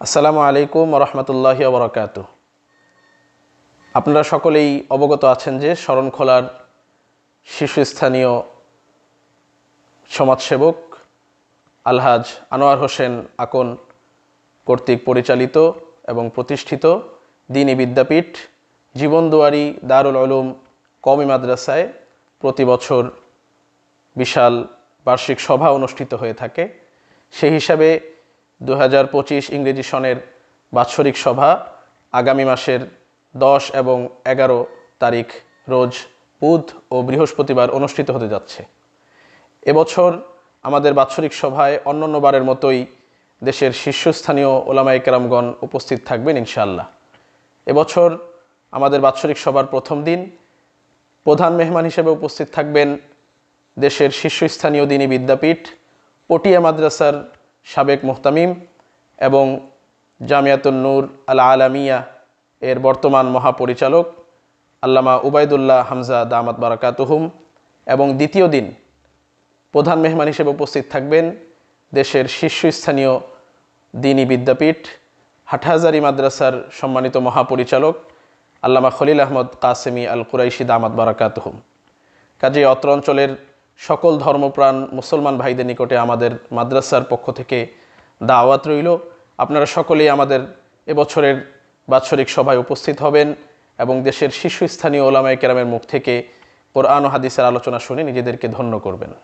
আসসালামু আলাইকুম রহমতুল্লাহি বরকাত আপনারা সকলেই অবগত আছেন যে শরণখোলার শীর্ষস্থানীয় সমাজসেবক আলহাজ আনোয়ার হোসেন আকন কর্তৃক পরিচালিত এবং প্রতিষ্ঠিত দিনী বিদ্যাপীঠ জীবনদুয়ারি দারুল উলুম কমি মাদ্রাসায় প্রতি বছর বিশাল বার্ষিক সভা অনুষ্ঠিত হয়ে থাকে। সেই হিসাবে দু হাজার পঁচিশ ইংরেজি সনের বাৎসরিক সভা আগামী মাসের দশ এবং এগারো তারিখ রোজ বুধ ও বৃহস্পতিবার অনুষ্ঠিত হতে যাচ্ছে। এবছর আমাদের বাৎসরিক সভায় অন্যান্য বারের মতোই দেশের শীর্ষস্থানীয় ওলামাই কেরামগণ উপস্থিত থাকবেন ইনশাআল্লাহ। এবছর আমাদের বাৎসরিক সভার প্রথম দিন প্রধান মেহমান হিসেবে উপস্থিত থাকবেন দেশের শীর্ষস্থানীয় দিনী বিদ্যাপীঠ, পটিয়া মাদ্রাসার সাবেক মুহতামিম এবং জামিয়াতুন নূর আল আলামিয়া এর বর্তমান মহাপরিচালক আল্লামা উবায়দুল্লাহ হামজা দামাত বারাকাতুহুম এবং দ্বিতীয় দিন প্রধান মেহমান হিসেবে উপস্থিত থাকবেন দেশের শীর্ষস্থানীয় দিনী বিদ্যাপীঠ হাটহাজারি মাদ্রাসার সম্মানিত মহাপরিচালক আল্লামা খলিল আহমদ কাসেমি আল কুরাইশি দামাত বারাকাতুহুম। কাজে অত্র অঞ্চলের সকল ধর্মপ্রাণ মুসলমান ভাইদের নিকটে আমাদের মাদ্রাসার পক্ষ থেকে দাওয়াত রইল। আপনারা সকলেই আমাদের এবছরের বাৎসরিক সভায় উপস্থিত হবেন এবং দেশের শীর্ষস্থানীয় ওলামায় কেরামের মুখ থেকে কোরআন হাদিসের আলোচনা শুনে নিজেদেরকে ধন্য করবেন।